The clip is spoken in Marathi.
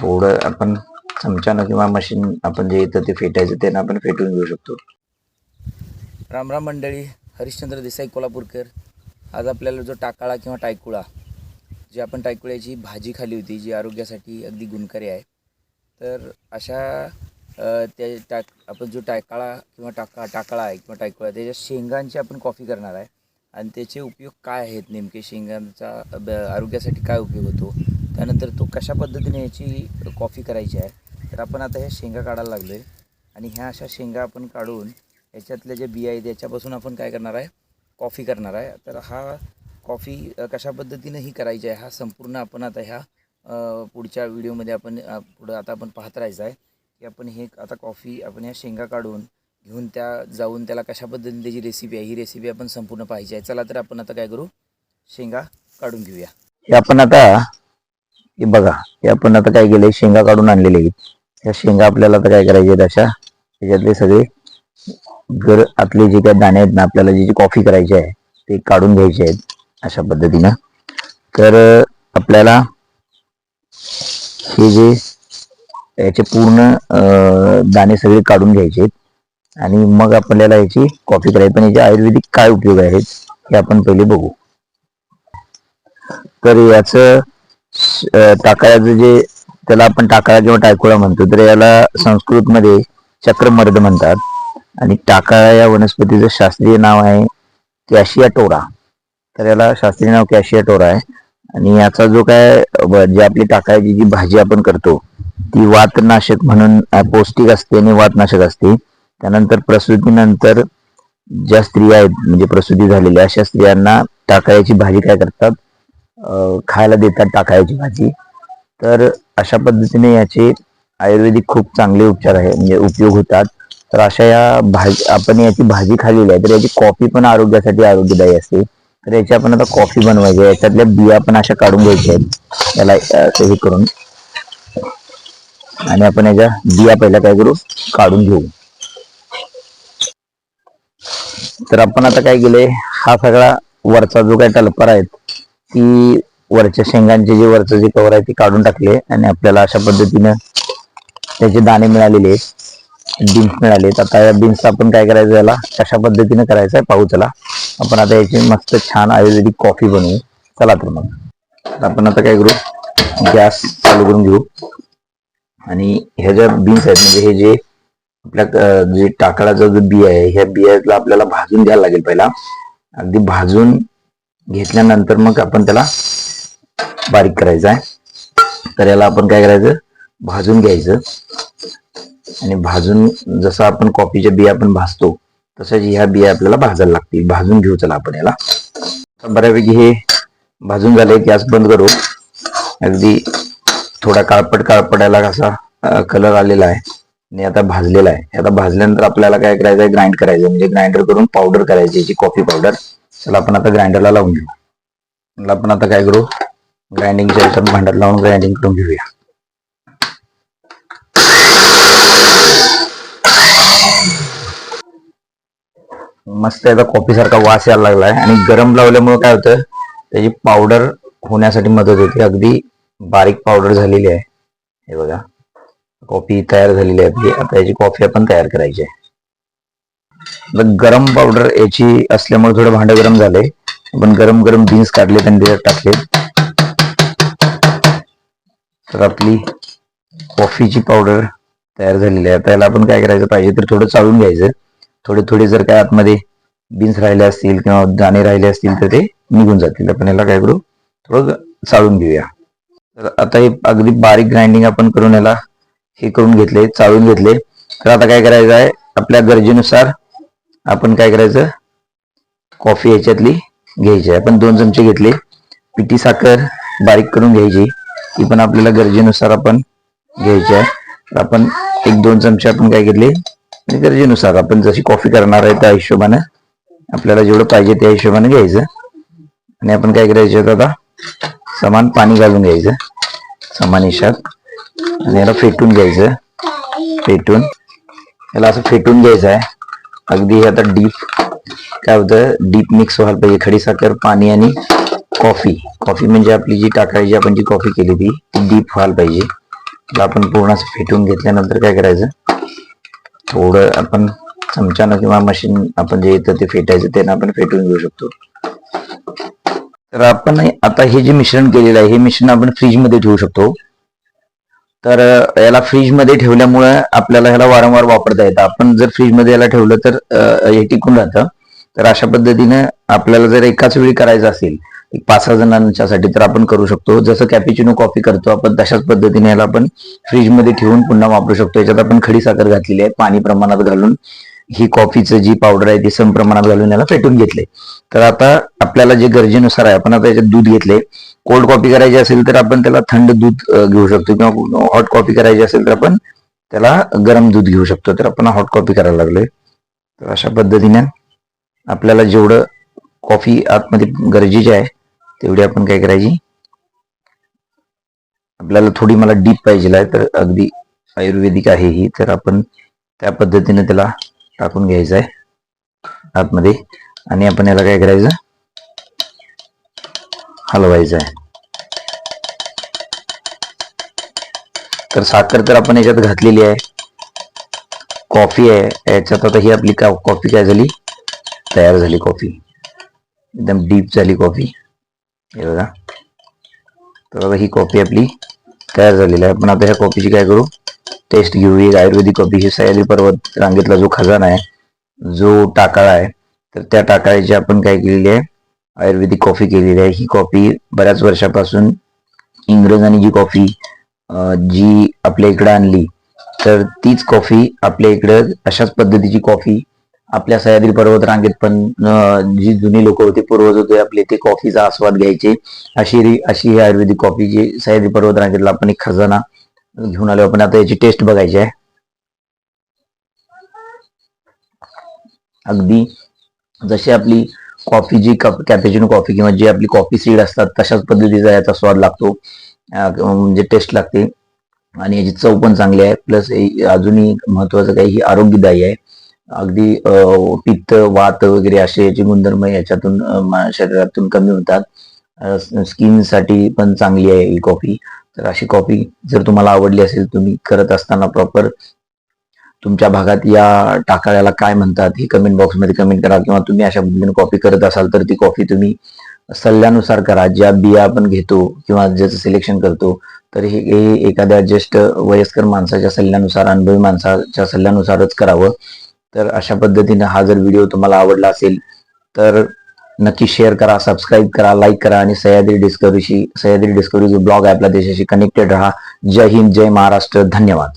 थोडं आपण चमच्यानं किंवा मशीन आपण जे येतं ते फेटायचं त्यानं आपण फेटून घेऊ शकतो. रामराम मंडळी हरिश्चंद्र देसाई कोल्हापूरकर. आज आपल्याला जो टाकाळा किंवा टायकुळा जी आपण टायकुळ्याची भाजी खाली होती जी आरोग्यासाठी अगदी गुणकारी आहे. तर अशा त्या टाक आपण जो टायकाळा किंवा टाका टाकाळा आहे किंवा टायकुळा त्याच्या शेंगांची आपण कॉफी करणार आहे. आणि त्याचे उपयोग काय आहेत नेमके? शेंगांचा ब- आरोग्यासाठी काय उपयोग होतो? त्यानंतर तो कशा पद्धतीने याची कॉफी करायची आहे तर आपण आता ह्या शेंगा काढायला लागलो आहे आणि ह्या अशा शेंगा आपण काढून याच्यातल्या ज्या बिया आहेत याच्यापासून आपण काय करणार आहे? कॉफी करणार आहे. तर हा कॉफी कशा पद्धतीनं ही करायची आहे हा संपूर्ण आपण आता ह्या पुढच्या व्हिडिओमध्ये आपण पुढं आता आपण पाहत राहायचं आहे की आपण हे आता कॉफी आपण ह्या शेंगा काढून घेऊन त्या जाऊन त्याला कशा पद्धतीने त्याची रेसिपी आहे ही रेसिपी आपण संपूर्ण पाहिजे आहे. चला तर आपण आता काय करू? शेंगा काढून घेऊया. हे आपण आता हे बघा हे आपण आता काय केलंय? शेंगा काढून आणलेले आहेत. ह्या शेंगा आपल्याला आता काय करायचे अशा? त्याच्यातले सगळे घर आतले जे काही दाणे आहेत ना आपल्याला जी जी कॉफी करायची आहे ते काढून घ्यायचे आहेत अशा पद्धतीनं. तर आपल्याला हे जे याचे पूर्ण दाणे सगळे काढून घ्यायचे आहेत. आणि मग आपल्याला याची कॉफी करायची. पण याचे आयुर्वेदिक काय उपयोग आहेत हे आपण पहिले बघू. तर याचं टाकाळ्याचं जे त्याला आपण टाकाळा किंवा टायकोळा म्हणतो तर याला संस्कृतमध्ये चक्रमर्द म्हणतात. आणि टाकाळा या वनस्पतीचं शास्त्रीय नाव आहे कॅशिया टोरा. तर याला शास्त्रीय नाव कॅशिया टोरा आहे. आणि याचा जो काय जे जी आपली टाकाळ्याची जी भाजी आपण करतो ती वातनाशक म्हणून पौष्टिक असते आणि वातनाशक असते. त्यानंतर प्रसूतीनंतर ज्या स्त्रिया आहेत म्हणजे प्रसूती झालेल्या अशा स्त्रियांना टाकाळ्याची भाजी काय करतात? खायला देतात टाकायची भाजी. तर अशा पद्धतीने याचे आयुर्वेदिक खूप चांगले उपचार आहे म्हणजे उपयोग होतात. तर अशा या भाजी आपण याची भाजी खाल्लेली आहे तर याची कॉफी पण आरोग्यासाठी आरोग्यदायी असते. तर याची आपण आता कॉफी बनवायची आहे याच्यातल्या बिया पण अशा काढून घ्यायच्या आहेत. याला हे करून. आणि आपण याच्या बिया पहिला काय करू? काढून घेऊ. तर आपण आता काय केलंय? हा सगळा वरचा जो काय टलपर आहे ती वरच्या शेंगांचे जे वरचं जे कवर आहे ते काढून टाकले आणि आपल्याला अशा पद्धतीनं त्याचे दाणे मिळालेले आहेत. बीन्स मिळालेत. आता या बीन्स आपण काय करायचं याला? कशा पद्धतीने करायचं आहे पाहू चला. आपण आता याची मस्त छान आयुर्वेदिक कॉफी बनवू. चला तर मग. आपण आता काय करू? गॅस चालू करून घेऊ. आणि ह्या ज्या बीन्स आहेत म्हणजे हे जे आपल्या जे टाकळाचा जो बी आहे ह्या बियाला आपल्याला भाजून द्यायला लागेल पहिला. अगदी भाजून घेतल्यानंतर मग आपण त्याला बारीक करायचं आहे. तर याला आपण काय करायचं? भाजून घ्यायचं. आणि भाजून जसं आपण कॉफीच्या बिया आपण भाजतो तसंच ह्या बिया आपल्याला भाजायला लागतील. भाजून घेऊ चला आपण याला. बऱ्यापैकी हे भाजून झाले गॅस बंद करू. अगदी थोडा काळपट काळपटायला कसा कलर आलेला आहे. आणि आता भाजलेला आहे. आता भाजल्यानंतर आपल्याला काय करायचं आहे ग्राइंड करायचं म्हणजे ग्राइंडर करून पावडर करायची याची कॉफी पावडर चला आपण आता ग्राइंडरला लावून घेऊ. म्हणलं आपण आता काय करू? ग्राइंडिंगच्या याच्यात भांड्यात लावून ग्राइंडिंग करून घेऊया. मस्त याचा कॉफी सारखा वास यायला लागलाय. आणि गरम लावल्यामुळे काय होतं त्याची पावडर होण्यासाठी मदत होते. अगदी बारीक पावडर झालेली आहे. हे बघा. कॉफी तयार झालेली आहे आपली. आता याची कॉफी आपण तयार करायची आहे. गरम पावडर याची असल्यामुळे थोडं भांडं गरम झालंय. आपण गरम गरम बीन्स काढले आणि त्याच्यात टाकले. तर आपली कॉफीची पावडर तयार झालेली आहे. त्याला आपण काय करायचं पाहिजे तर थोडं चाळून घ्यायचं. थोडे थोडे जर काय आतमध्ये बीन्स राहिले असतील किंवा दाणे राहिले असतील तर ते निघून जातील. आपण याला काय करू? थोडं चाळून घेऊया. तर आता हे अगदी बारीक ग्राइंडिंग आपण करून याला हे करून घेतले चाळून घेतले. तर आता काय करायचं आहे? आपल्या गरजेनुसार आपण काय करायचं? कॉफी याच्यातली घ्यायची. आहे आपण दोन चमचे घेतले. पिठी साखर बारीक करून घ्यायची. ती पण आपल्याला गरजेनुसार आपण घ्यायची आहे. तर आपण एक दोन चमचे आपण काय घेतले? आणि गरजेनुसार आपण जशी कॉफी करणार आहे त्या हिशोबानं आपल्याला जेवढं पाहिजे त्या हिशोबाने घ्यायचं. आणि आपण काय करायचं आता समान पाणी घालून घ्यायचं. समान हिशात. आणि याला फेटून घ्यायचं. फेटून. याला असं फेटून घ्यायचं आहे. अगदी हे आता डीप काय होतं? डीप मिक्स व्हायला पाहिजे. खडीसाखर पाणी आणि कॉफी कॉफी म्हणजे आपली जी टाकायची आपण जी कॉफी केली ती डीप व्हायला पाहिजे. आपण पूर्ण असं फेटून घेतल्यानंतर काय करायचं? थोडं आपण चमच्यानं किंवा मशीन आपण जे येतं ते फेटायचं त्यानं आपण फेटून घेऊ शकतो. तर आपण आता हे जे मिश्रण केलेलं आहे हे मिश्रण आपण फ्रीजमध्ये ठेवू शकतो. तर याला फ्रीजमध्ये ठेवल्यामुळे आपल्याला ह्याला वारंवार वापरता येतं. आपण जर फ्रीजमध्ये याला ठेवलं तर हे टिकून राहतं. तर अशा पद्धतीने आपल्याला जर एकाच वेळी करायचं असेल एक पाच सहा जणांच्यासाठी तर आपण करू शकतो. जसं कॅपिचिनो कॉफी करतो आपण तशाच पद्धतीने याला आपण फ्रीजमध्ये ठेवून पुन्हा वापरू शकतो. याच्यात आपण खडी साखर घातलेली आहे पाणी प्रमाणात घालून. ही कॉफीचं जी पावडर आहे ती सम प्रमाणात घालून याला फेटून घेतले तर आता आपल्याला जे गरजेनुसार आहे आपण आता याच्यात दूध घेतले कोल्ड कॉफी करायची असेल तर आपण त्याला थंड दूध घेऊ शकतो. किंवा हॉट कॉफी करायची असेल तर आपण त्याला गरम दूध घेऊ शकतो. तर आपण हॉट कॉफी करायला लागलोय. तर अशा पद्धतीने आपल्याला जेवढं कॉफी आतमध्ये गरजेची आहे तेवढी आपण काय करायची? आपल्याला थोडी मला डीप पाहिजे आहे तर अगदी आयुर्वेदिक आहे ही. तर आपण त्या पद्धतीने त्याला टाकून घ्यायचं आहे आतमध्ये. आणि आपण याला काय करायचं? हलवायचं आहे. तर साखर तर आपण याच्यात घातलेली आहे. कॉफी आहे. याच्यात आता ही आपली का कॉफी काय झाली? तयार झाली कॉफी. एकदम डीप झाली कॉफी. हे बघा. तर आता ही कॉफी आपली तयार झालेली आहे. आपण आता ह्या कॉफीची काय करू? टेस्ट घेऊ एक आयुर्वेदिक कॉफी. ही सह्याद्री पर्वत रांगेतला जो खजाना आहे जो टाकाळा आहे तर त्या टाकाळ्याची आपण काय केलेली आहे? आयुर्वेदिक कॉफी केलेली आहे. ही कॉफी बऱ्याच वर्षापासून इंग्रजांनी जी कॉफी जी आपल्या इकडे आणली तर तीच कॉफी आपल्या इकडं अशाच पद्धतीची कॉफी आपल्या सह्याद्री पर्वत रांगेत पण जी जुनी लोक होते पूर्वज होते आपले ते कॉफीचा आस्वाद घ्यायचे. अशी अशी ही आयुर्वेदिक कॉफी जी सह्याद्री पर्वत रांगेतला आपण एक खजाना घेऊन आलो. आपण आता याची टेस्ट बघायची आहे. अगदी जशी आपली कॉफी जी कप कॅपेचिनो कॉफी किंवा जी आपली कॉफी सीड असतात तशाच पद्धतीचा याचा स्वाद लागतो. म्हणजे टेस्ट लागते. आणि याची चव पण चांगली आहे. प्लस अजूनही महत्वाचं काही ही आरोग्यदायी आहे. अगदी पित्त वात वगैरे असे याचे गुणधर्म याच्यातून शरीरातून कमी होतात. स्किनसाठी पण चांगली आहे ही कॉफी. तर अशी कॉफी जर तुम्हाला आवडली असेल तुम्ही करत असताना प्रॉपर तुमच्या भागात या टाकाळ्याला काय म्हणतात हे कमेंट बॉक्समध्ये कमेंट करा किंवा तुम्ही अशा पद्धतीने कॉपी करत असाल तर ती कॉफी तुम्ही सल्ल्यानुसार करा. ज्या बिया आपण घेतो किंवा ज्याचं सिलेक्शन करतो तर हे हे एखाद्या ज्येष्ठ वयस्कर माणसाच्या सल्ल्यानुसार अनुभवी माणसाच्या सल्ल्यानुसारच करावं. तर अशा पद्धतीने हा जर व्हिडिओ तुम्हाला आवडला असेल तर नक्की शेअर करा सबस्क्राईब करा लाईक करा आणि सह्याद्री डिस्कवरीशी सह्याद्री डिस्कवरी जो ब्लॉग आहे आपल्या देशाशी कनेक्टेड राहा. जय हिंद जय महाराष्ट्र. धन्यवाद.